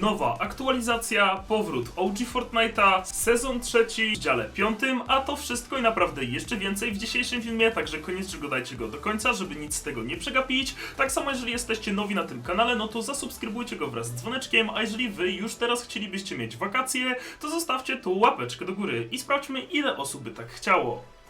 Nowa aktualizacja, powrót OG Fortnite'a, sezon trzeci w dziale piątym, a to wszystko i naprawdę jeszcze więcej w dzisiejszym filmie, także koniecznie go dajcie go do końca, żeby nic z tego nie przegapić. Tak samo jeżeli jesteście nowi na tym kanale, no to zasubskrybujcie go wraz z dzwoneczkiem, a jeżeli wy już teraz chcielibyście mieć wakacje, to zostawcie tu łapeczkę do góry i sprawdźmy ile osób by tak chciało.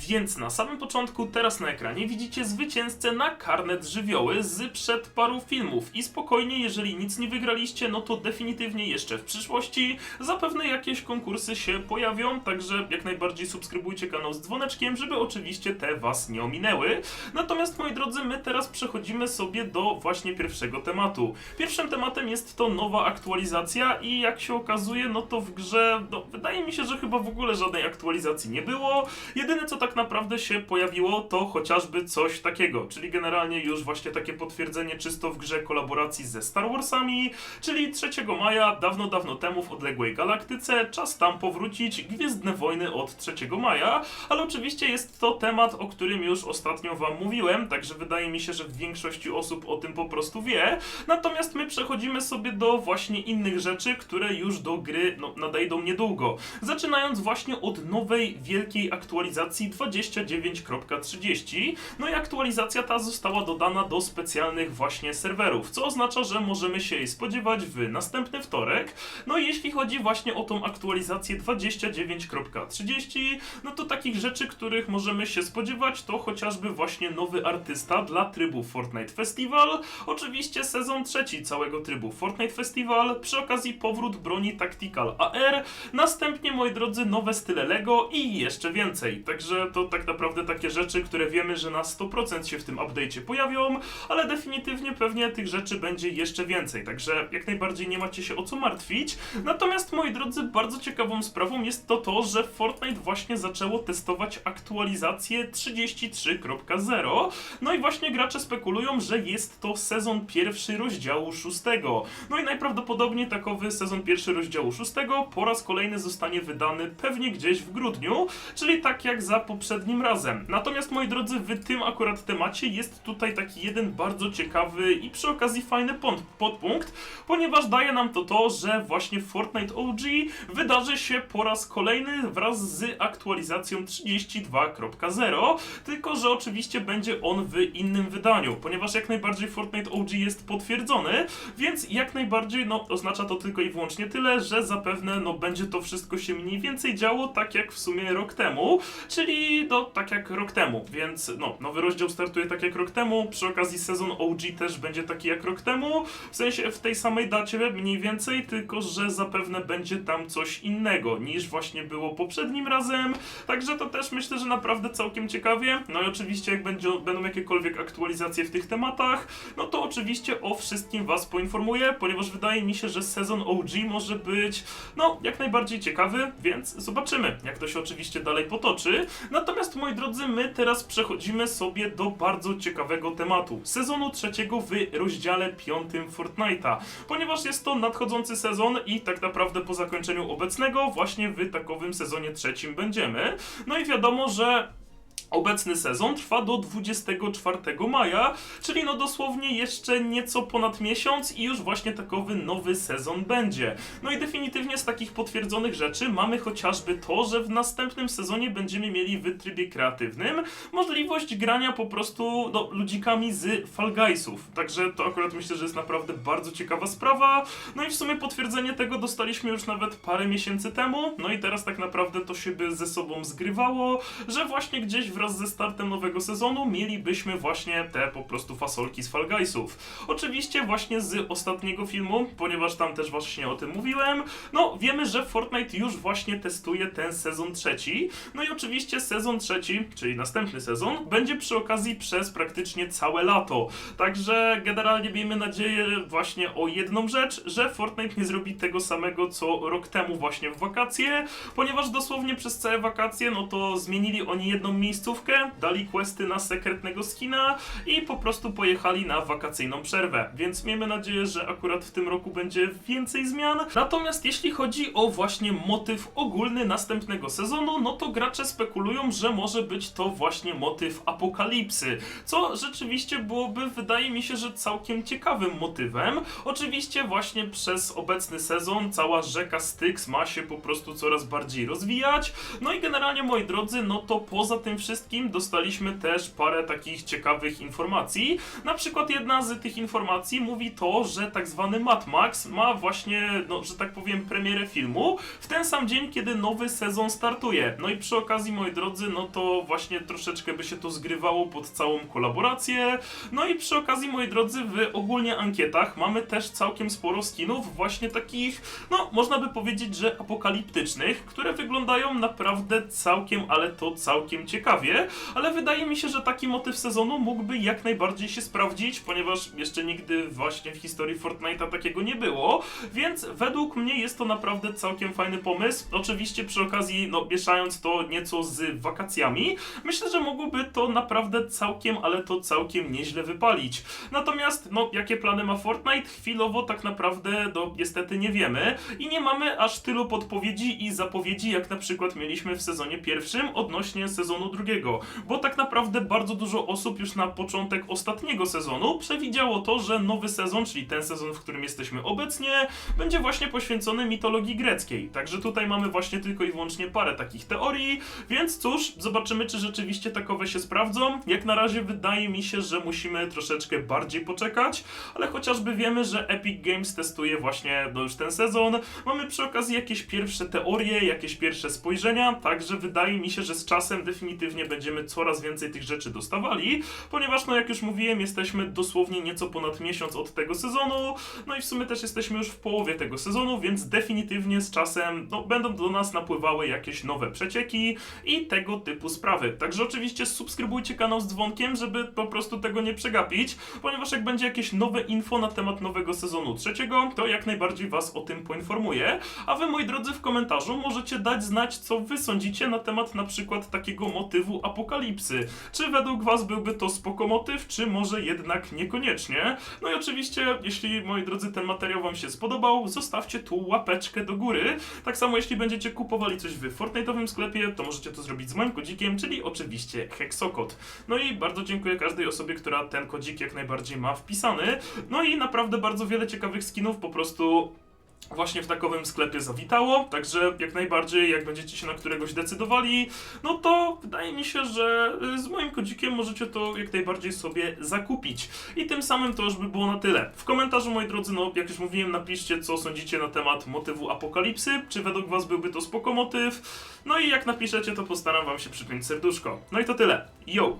Więc na samym początku, teraz na ekranie widzicie zwycięzcę na karnet żywioły z przed paru filmów. I spokojnie, jeżeli nic nie wygraliście, no to definitywnie jeszcze w przyszłości zapewne jakieś konkursy się pojawią, także jak najbardziej subskrybujcie kanał z dzwoneczkiem, żeby oczywiście te was nie ominęły. Natomiast moi drodzy, my teraz przechodzimy sobie do właśnie pierwszego tematu. Pierwszym tematem jest to nowa aktualizacja i jak się okazuje, no to w grze, no wydaje mi się, że chyba w ogóle żadnej aktualizacji nie było. Jedyne co tak naprawdę się pojawiło to chociażby coś takiego, czyli generalnie już właśnie takie potwierdzenie czysto w grze kolaboracji ze Star Warsami, czyli 3 maja, dawno, dawno temu w odległej galaktyce, czas tam powrócić, Gwiezdne Wojny od 3 maja, ale oczywiście jest to temat, o którym już ostatnio wam mówiłem, także wydaje mi się, że większość osób o tym po prostu wie, natomiast my przechodzimy sobie do właśnie innych rzeczy, które już do gry no, nadejdą niedługo, zaczynając właśnie od nowej wielkiej aktualizacji 29.30. No i aktualizacja ta została dodana do specjalnych właśnie serwerów, co oznacza, że możemy się jej spodziewać w następny wtorek. No i jeśli chodzi właśnie o tą aktualizację 29.30, no to takich rzeczy, których możemy się spodziewać, to chociażby właśnie nowy artysta dla trybu Fortnite Festival, oczywiście sezon trzeci całego trybu Fortnite Festival, przy okazji powrót broni Tactical AR, następnie moi drodzy nowe style LEGO i jeszcze więcej. Także to tak naprawdę takie rzeczy, które wiemy, że na 100% się w tym update'cie pojawią, ale definitywnie pewnie tych rzeczy będzie jeszcze więcej, także jak najbardziej nie macie się o co martwić. Natomiast moi drodzy, bardzo ciekawą sprawą jest to to, że Fortnite właśnie zaczęło testować aktualizację 33.0. No i właśnie gracze spekulują, że jest to sezon pierwszy rozdziału szóstego. No i najprawdopodobniej takowy sezon pierwszy rozdziału szóstego po raz kolejny zostanie wydany pewnie gdzieś w grudniu, czyli tak jak za poprzednim razem. Natomiast moi drodzy, w tym akurat temacie jest tutaj taki jeden bardzo ciekawy i przy okazji fajny pon- podpunkt, ponieważ daje nam to to, że właśnie Fortnite OG wydarzy się po raz kolejny wraz z aktualizacją 32.0, tylko że oczywiście będzie on w innym wydaniu, ponieważ jak najbardziej Fortnite OG jest potwierdzony, więc jak najbardziej no, oznacza to tylko i wyłącznie tyle, że zapewne no, będzie to wszystko się mniej więcej działo tak jak w sumie rok temu, czyli no, tak jak rok temu, więc no, nowy rozdział startuje tak jak rok temu, przy okazji sezon OG też będzie taki jak rok temu, w sensie w tej samej dacie mniej więcej, tylko że zapewne będzie tam coś innego niż właśnie było poprzednim razem, także to też myślę, że naprawdę całkiem ciekawie, no i oczywiście jak będzie, będą jakiekolwiek aktualizacje w tych tematach, no to oczywiście o wszystkim was poinformuję, ponieważ wydaje mi się, że sezon OG może być, no, jak najbardziej ciekawy, więc zobaczymy, jak to się oczywiście dalej potoczy. Natomiast, moi drodzy, my teraz przechodzimy sobie do bardzo ciekawego tematu. Sezonu trzeciego w rozdziale piątym Fortnite'a, ponieważ jest to nadchodzący sezon i tak naprawdę po zakończeniu obecnego właśnie w takowym sezonie trzecim będziemy. No i wiadomo, że Obecny sezon trwa do 24 maja, czyli no dosłownie jeszcze nieco ponad miesiąc i już właśnie takowy nowy sezon będzie. No i definitywnie z takich potwierdzonych rzeczy mamy chociażby to, że w następnym sezonie będziemy mieli w trybie kreatywnym możliwość grania po prostu no, ludzikami z Fall Guysów. Także to akurat myślę, że jest naprawdę bardzo ciekawa sprawa. No i w sumie potwierdzenie tego dostaliśmy już nawet parę miesięcy temu. No i teraz tak naprawdę to się by ze sobą zgrywało, że właśnie gdzieś wraz ze startem nowego sezonu mielibyśmy właśnie te po prostu fasolki z Fall Guysów. Oczywiście właśnie z ostatniego filmu, ponieważ tam też właśnie o tym mówiłem, no wiemy, że Fortnite już właśnie testuje ten sezon trzeci. No i oczywiście sezon trzeci, czyli następny sezon, będzie przy okazji przez praktycznie całe lato. Także generalnie miejmy nadzieję właśnie o jedną rzecz, że Fortnite nie zrobi tego samego co rok temu właśnie w wakacje, ponieważ dosłownie przez całe wakacje, no to zmienili oni jedną miejscówkę miejscówkę, dali questy na sekretnego skina i po prostu pojechali na wakacyjną przerwę. Więc miejmy nadzieję, że akurat w tym roku będzie więcej zmian. Natomiast jeśli chodzi o właśnie motyw ogólny następnego sezonu, no to gracze spekulują, że może być to właśnie motyw apokalipsy, co rzeczywiście byłoby, wydaje mi się, że całkiem ciekawym motywem. Oczywiście właśnie przez obecny sezon cała rzeka Styx ma się po prostu coraz bardziej rozwijać. No i generalnie, moi drodzy, no to poza tym wszystkim dostaliśmy też parę takich ciekawych informacji. Na przykład jedna z tych informacji mówi to, że tak zwany Mad Max ma właśnie, no, że tak powiem, premierę filmu w ten sam dzień, kiedy nowy sezon startuje. No i przy okazji, moi drodzy, no to właśnie troszeczkę by się to zgrywało pod całą kolaborację. No i przy okazji, moi drodzy, w ogólnie ankietach mamy też całkiem sporo skinów właśnie takich, no można by powiedzieć, że apokaliptycznych, które wyglądają naprawdę całkiem, ale to całkiem ciekawie, ale wydaje mi się, że taki motyw sezonu mógłby jak najbardziej się sprawdzić, ponieważ jeszcze nigdy właśnie w historii Fortnite'a takiego nie było, więc według mnie jest to naprawdę całkiem fajny pomysł. Oczywiście przy okazji, no mieszając to nieco z wakacjami, myślę, że mogłoby to naprawdę całkiem, ale to całkiem nieźle wypalić. Natomiast, no, jakie plany ma Fortnite? Chwilowo tak naprawdę, no, niestety nie wiemy i nie mamy aż tylu podpowiedzi i zapowiedzi, jak na przykład mieliśmy w sezonie pierwszym odnośnie sezonu drugiego, bo tak naprawdę bardzo dużo osób już na początek ostatniego sezonu przewidziało to, że nowy sezon, czyli ten sezon, w którym jesteśmy obecnie, będzie właśnie poświęcony mitologii greckiej. Także tutaj mamy właśnie tylko i wyłącznie parę takich teorii, więc cóż, zobaczymy, czy rzeczywiście takowe się sprawdzą. Jak na razie wydaje mi się, że musimy troszeczkę bardziej poczekać, ale chociażby wiemy, że Epic Games testuje właśnie no już ten sezon. Mamy przy okazji jakieś pierwsze teorie, jakieś pierwsze spojrzenia, także wydaje mi się, że z czasem definitywnie będziemy coraz więcej tych rzeczy dostawali, ponieważ no jak już mówiłem, jesteśmy dosłownie nieco ponad miesiąc od tego sezonu, no i w sumie też jesteśmy już w połowie tego sezonu, więc definitywnie z czasem no, będą do nas napływały jakieś nowe przecieki i tego typu sprawy. Także oczywiście subskrybujcie kanał z dzwonkiem, żeby po prostu tego nie przegapić, ponieważ jak będzie jakieś nowe info na temat nowego sezonu trzeciego, to jak najbardziej was o tym poinformuję. A wy, moi drodzy, w komentarzu możecie dać znać, co wy sądzicie na temat na przykład takiego motywu apokalipsy. Czy według was byłby to spoko motyw, czy może jednak niekoniecznie? No i oczywiście, jeśli, moi drodzy, ten materiał wam się spodobał, zostawcie tu łapeczkę do góry. Tak samo, jeśli będziecie kupowali coś w Fortnite'owym sklepie, to możecie to zrobić z moim kodzikiem, czyli oczywiście Hexokod. No i bardzo dziękuję każdej osobie, która ten kodzik jak najbardziej ma wpisany. No i naprawdę bardzo wiele ciekawych skinów po prostu właśnie w takowym sklepie zawitało, także jak najbardziej, jak będziecie się na któregoś decydowali, no to wydaje mi się, że y, z moim kodzikiem możecie to jak najbardziej sobie zakupić. I tym samym to już by było na tyle. W komentarzu, moi drodzy, no jak już mówiłem, napiszcie, co sądzicie na temat motywu apokalipsy, czy według was byłby to spoko motyw, no i jak napiszecie, to postaram wam się przypiąć serduszko. No i to tyle. Yo!